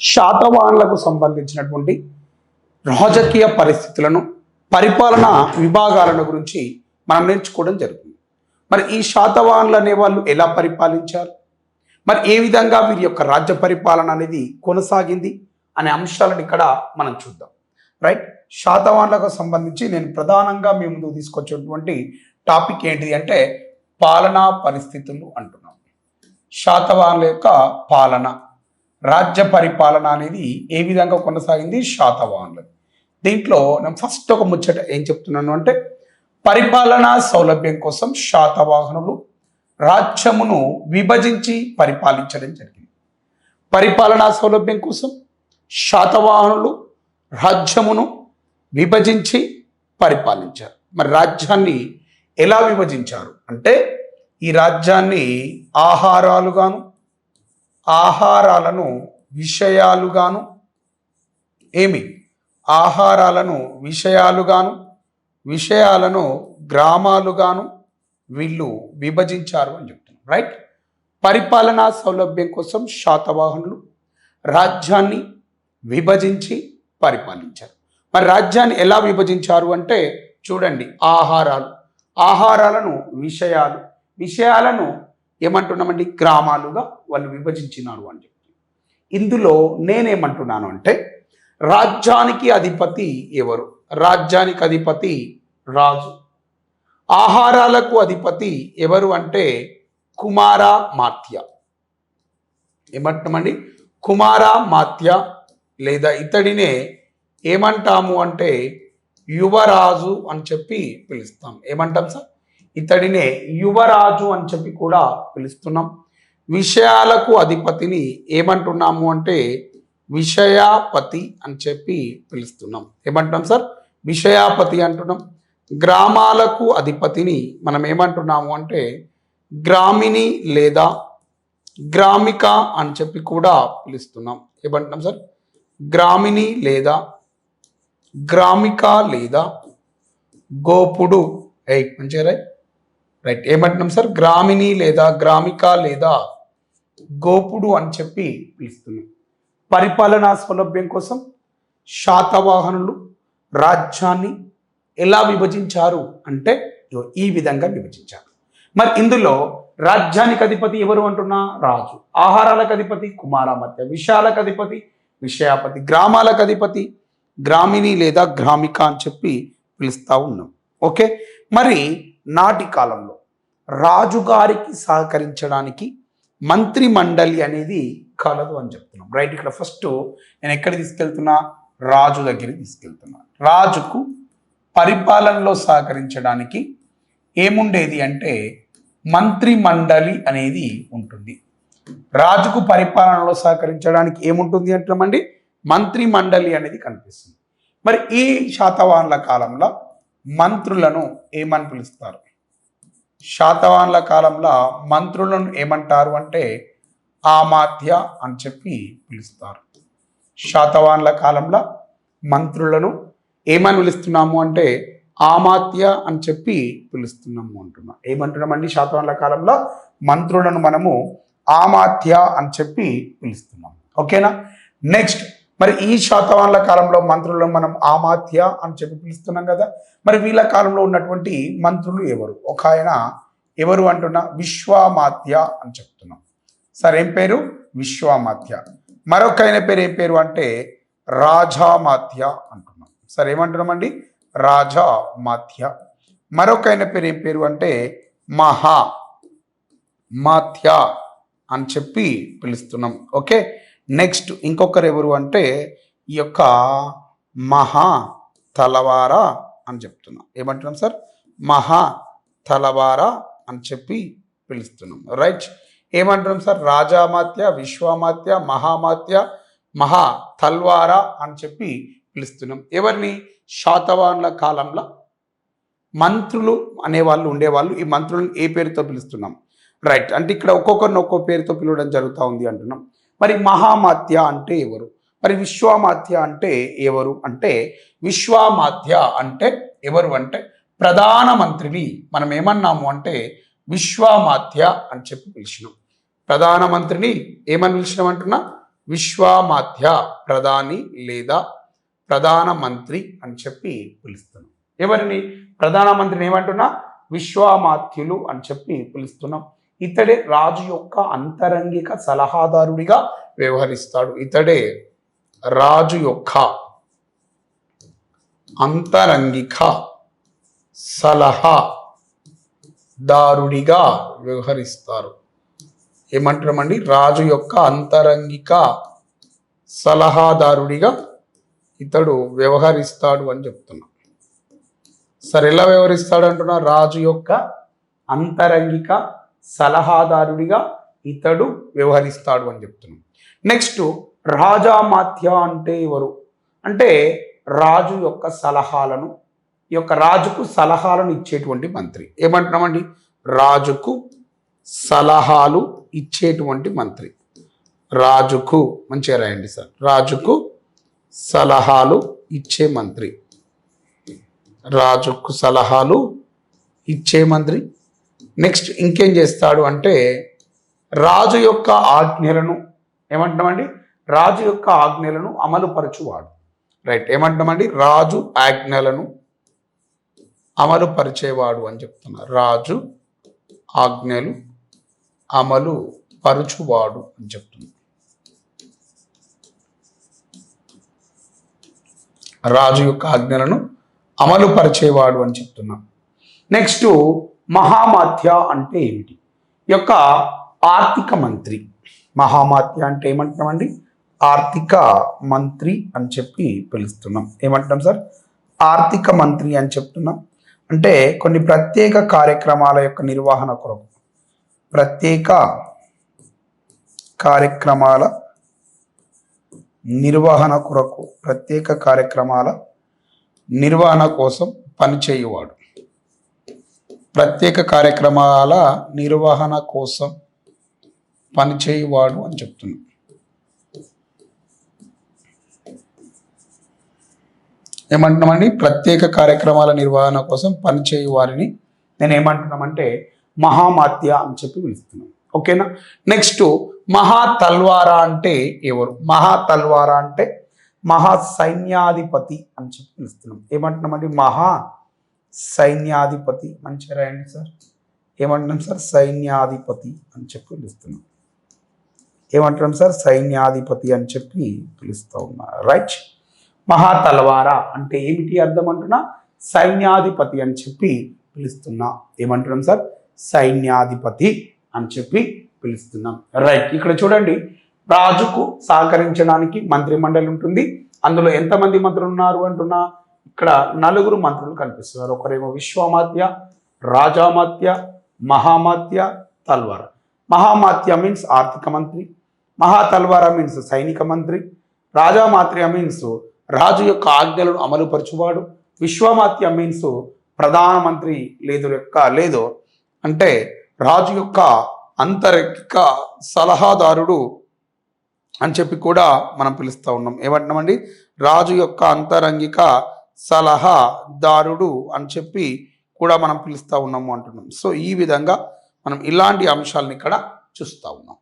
శాతవాహనులకు సంబంధించినటువంటి రాజకీయ పరిస్థితులను పరిపాలనా విభాగాలను గురించి మనం నేర్చుకోవడం జరుగుతుంది. మరి ఈ శాతవాహనులు అనే వాళ్ళు ఎలా పరిపాలించారు? మరి ఏ విధంగా వీరి యొక్క రాజ్య పరిపాలన అనేది కొనసాగింది అనే అంశాలను ఇక్కడ మనం చూద్దాం. రైట్? శాతవాహనులకు సంబంధించి నేను ప్రధానంగా మీ ముందు తీసుకొచ్చేటువంటి టాపిక్ ఏంటిది అంటే పాలనా పరిస్థితులు అంటున్నాం. శాతవాహనుల యొక్క పాలన. రాజ్య పరిపాలన అనేది ఏ విధంగా కొనసాగింది? శాతవాహనులు. దీంట్లో నేను ఫస్ట్ ఒక ముచ్చట ఏం చెప్తున్నాను అంటే పరిపాలనా సౌలభ్యం కోసం శాతవాహనులు రాజ్యమును విభజించి పరిపాలించడం జరిగింది. పరిపాలనా సౌలభ్యం కోసం శాతవాహనులు రాజ్యమును విభజించి పరిపాలించారు. మరి రాజ్యాన్ని ఎలా విభజించారు? అంటే ఈ రాజ్యాన్ని ఆహారాలుగాను ఆహారాలను విషయాలుగాను ఏమి? ఆహారాలను విషయాలుగాను విషయాలను గ్రామాలుగాను వీళ్ళు విభజించారు అని చెప్తున్నారు రైట్ పరిపాలనా సౌలభ్యం కోసం శాతవాహనులు రాజ్యాన్ని విభజించి పరిపాలించారు. మరి రాజ్యాన్ని ఎలా విభజించారు అంటే చూడండి ఆహారాలు ఆహారాలను విషయాలు విషయాలను ఏమంటున్నామండి? గ్రామాలుగా వాళ్ళు విభజించినారు అని చెప్పి. ఇందులో నేనేమంటున్నాను అంటే రాజ్యానికి అధిపతి ఎవరు? రాజ్యానికి అధిపతి రాజు. ఆహారాలకు అధిపతి ఎవరు అంటే కుమార మాత్య. ఏమంటున్నామండి? కుమార మాత్య లేదా ఇతడినే ఏమంటాము అంటే యువరాజు అని చెప్పి పిలుస్తాం. ఏమంటాం సార్? ఇతడినే యువరాజు అని చెప్పి కూడా పిలుస్తున్నాం. విషయాలకు అధిపతిని ఏమంటున్నాము అంటే విషయాపతి అని చెప్పి పిలుస్తున్నాం. ఏమంటున్నాం సార్? విషయాపతి అంటున్నాం. గ్రామాలకు అధిపతిని మనం ఏమంటున్నాము అంటే గ్రామిణి లేదా గ్రామిక అని చెప్పి కూడా పిలుస్తున్నాం. ఏమంటున్నాం సార్? గ్రామిణి లేదా గ్రామిక లేదా గోపుడు ఏ మంచిగా రైట్ రైట్ ఏమంటున్నాం సార్? గ్రామిణి లేదా గ్రామిక లేదా గోపుడు అని చెప్పి పిలుస్తున్నాం. పరిపాలనా సౌలభ్యం కోసం శాతవాహనులు రాజ్యాన్ని ఎలా విభజించారు అంటే ఈ విధంగా విభజించారు. మరి ఇందులో రాజ్యానికి అధిపతి ఎవరు అంటున్నా? రాజు. ఆహారాలకు అధిపతి? కుమారామత్య విషయాలకు అధిపతి? విషయాపతి. గ్రామాలకు అధిపతి? గ్రామిణి లేదా గ్రామిక అని చెప్పి పిలుస్తా ఉన్నాం. ఓకే? మరి నాటి కాలంలో రాజుగారికి సహకరించడానికి మంత్రి మండలి అనేది కలదు అని చెప్తున్నాం. రైట్ ఇక్కడ ఫస్ట్ నేను ఎక్కడ తీసుకెళ్తున్నా? రాజు దగ్గరికి తీసుకెళ్తున్నా. రాజుకు పరిపాలనలో సహకరించడానికి ఏముండేది అంటే మంత్రి మండలి అనేది ఉంటుంది. రాజుకు పరిపాలనలో సహకరించడానికి ఏముంటుంది అంటున్నామండి మంత్రి మండలి అనేది కనిపిస్తుంది. మరి ఈ శాతవాహనుల కాలంలో మంత్రులను ఏమని పిలుస్తారు? శాతవాహనుల కాలంలో మంత్రులను ఏమంటారు అంటే ఆమాత్య అని చెప్పి పిలుస్తారు. శాతవాహనుల కాలంలో మంత్రులను ఏమని పిలుస్తున్నాము అంటే ఆమాత్య అని చెప్పి పిలుస్తున్నాము అంటున్నాం. ఏమంటున్నామండి? శాతవాహనుల కాలంలో మంత్రులను మనము ఆమాత్య అని చెప్పి పిలుస్తున్నాం ఓకేనా? నెక్స్ట్ మరి ఈ శాతవాహనుల కాలంలో మంత్రులను మనం ఆమాత్య అని చెప్పి పిలుస్తున్నాం కదా. మరి వీళ్ళ కాలంలో ఉన్నటువంటి మంత్రులు ఎవరు? ఒక ఆయన ఎవరు అంటున్నా? విశ్వామాత్య అని చెప్తున్నాం. సరే ఏం పేరు? విశ్వామాత్య. మరొక ఆయన పేరు ఏం పేరు అంటే రాజామాత్య అంటున్నాం. సరే ఏమంటున్నామండి? రాజామాత్య. మరొక ఆయన పేరు ఏం పేరు అంటే మహా మాథ్య అని చెప్పి పిలుస్తున్నాం. ఓకే? నెక్స్ట్ ఇంకొకరు ఎవరు అంటే ఈ యొక్క మహా తలవార అని చెప్తున్నాం. ఏమంటున్నాం సార్? మహా తలవార అని చెప్పి పిలుస్తున్నాం. రైట్ ఏమంటున్నాం సార్? రాజామాత్య విశ్వామాత్య మహామాత్య మహా తల్వార అని చెప్పి పిలుస్తున్నాం. ఎవరిని? శాతవాహనుల కాలంలో మంత్రులు అనేవాళ్ళు ఉండేవాళ్ళు. ఈ మంత్రులను ఏ పేరుతో పిలుస్తున్నాం? రైట్ అంటే ఇక్కడ ఒక్కొక్కరిని ఒక్కో పేరుతో పిలవడం జరుగుతూ ఉంది అంటున్నాం. మరి మహామాత్య అంటే ఎవరు? మరి విశ్వామాత్య అంటే ఎవరు? అంటే విశ్వామాత్య అంటే ఎవరు అంటే ప్రధానమంత్రిని మనం ఏమన్నాము అంటే విశ్వామాత్య అని చెప్పి పిలిచినాం. ప్రధానమంత్రిని ఏమని పిలిచినాం అంటున్నా విశ్వామాత్య ప్రధాని లేదా ప్రధాన మంత్రి అని చెప్పి పిలుస్తున్నాం. ఎవరిని? ప్రధానమంత్రిని ఏమంటున్నా? విశ్వామాత్యులు అని చెప్పి పిలుస్తున్నాం. ఇతడే రాజు యొక్క అంతరంగిక సలహాదారుడిగా వ్యవహరిస్తాడు. ఇతడే రాజు యొక్క అంతరంగిక సలహా దారుడిగా వ్యవహరిస్తారు. ఏమంటామండి రాజు యొక్క అంతరంగిక సలహాదారుడిగా ఇతడు వ్యవహరిస్తాడు అని చెప్తున్నా. సరే ఎలా వ్యవహరిస్తాడు అంటున్నా రాజు యొక్క అంతరంగిక సలహాదారుడిగా ఇతడు వ్యవహరిస్తాడు అని చెప్తున్నాం. నెక్స్ట్ రాజామాత్య అంటే ఎవరు? అంటే రాజు యొక్క సలహాలను ఈ యొక్క రాజుకు సలహాలను ఇచ్చేటువంటి మంత్రి. ఏమంటున్నామండి? రాజుకు సలహాలు ఇచ్చేటువంటి మంత్రి. రాజుకు మంచిగా రాయండి సార్. రాజుకు సలహాలు ఇచ్చే మంత్రి. రాజుకు సలహాలు ఇచ్చే మంత్రి. నెక్స్ట్ ఇంకేం చేస్తాడు అంటే రాజు యొక్క ఆజ్ఞలను ఏమంటామండి రాజు యొక్క ఆజ్ఞలను అమలుపరచువాడు. రైట్ ఏమంటామండి రాజు ఆజ్ఞలను అమలుపరిచేవాడు అని చెప్తున్నారు. రాజు ఆజ్ఞలు అమలు పరుచువాడు అని చెప్తున్నారు. రాజు యొక్క ఆజ్ఞలను అమలుపరిచేవాడు అని చెప్తున్నాం నెక్స్ట్ మహామాత్య అంటే ఏమిటి? యొక్క ఆర్థిక మంత్రి. మహామాత్య అంటే ఏమంటున్నామండి ఆర్థిక మంత్రి అని చెప్పి పిలుస్తున్నాం. ఏమంటున్నాం సార్? ఆర్థిక మంత్రి అని చెప్తున్నాం. అంటే కొన్ని ప్రత్యేక కార్యక్రమాల యొక్క నిర్వహణ కొరకు. ప్రత్యేక కార్యక్రమాల నిర్వహణ కొరకు ప్రత్యేక కార్యక్రమాల నిర్వహణ కోసం పనిచేయువాడు. ప్రత్యేక కార్యక్రమాల నిర్వహణ కోసం పనిచేయువాడు అని చెప్తున్నాం. ఏమంటున్నామండి? ప్రత్యేక కార్యక్రమాల నిర్వహణ కోసం పనిచేయు వారిని నేను ఏమంటున్నామంటే మహామాత్య అని చెప్పి పిలుస్తున్నాను ఓకేనా? నెక్స్ట్ మహా తల్వారా అంటే ఎవరు? మహా తల్వారా అంటే మహా సైన్యాధిపతి అని చెప్పి పిలుస్తున్నాం. ఏమంటున్నామండి? మహా సైన్యాధిపతి మంచిగా రాయండి సార్? ఏమంటున్నాం సార్? సైన్యాధిపతి అని చెప్పి పిలుస్తున్నాం. ఏమంటున్నాం సార్? సైన్యాధిపతి అని చెప్పి పిలుస్తూ ఉన్నారు రైట్ మహాతలవారా అంటే ఏమిటి అర్థం అంటున్నా? సైన్యాధిపతి అని చెప్పి పిలుస్తున్నా. ఏమంటున్నాం సార్? సైన్యాధిపతి అని చెప్పి పిలుస్తున్నాం. రైట్ ఇక్కడ చూడండి. రాజుకు సహకరించడానికి మంత్రి మండలి ఉంటుంది. అందులో ఎంతమంది మంత్రులు ఉన్నారు అంటున్నా? ఇక్కడ నలుగురు మంత్రులు కనిపిస్తున్నారు. ఒకరేమో విశ్వమాత్య రాజామాత్య మహామాత్య తల్వార. మహామాత్య మీన్స్ ఆర్థిక మంత్రి మహా తల్వార మీన్స్ సైనిక మంత్రి రాజామాత్య మీన్స్ రాజు యొక్క ఆజ్ఞలను అమలుపరచువాడు విశ్వమాత్య మీన్స్ ప్రధానమంత్రి లేదు యొక్క లేదు అంటే రాజు యొక్క అంతరిక సలహాదారుడు అని చెప్పి కూడా మనం పిలుస్తూ ఉన్నాం. ఏమంటున్నామండి? రాజు యొక్క అంతరంగిక సలహాదారుడు అని చెప్పి కూడా మనం పిలుస్తూ ఉన్నాము అంటున్నాం. సో ఈ విధంగా మనం ఇలాంటి అంశాలను ఇక్కడ చూస్తూ ఉన్నాం.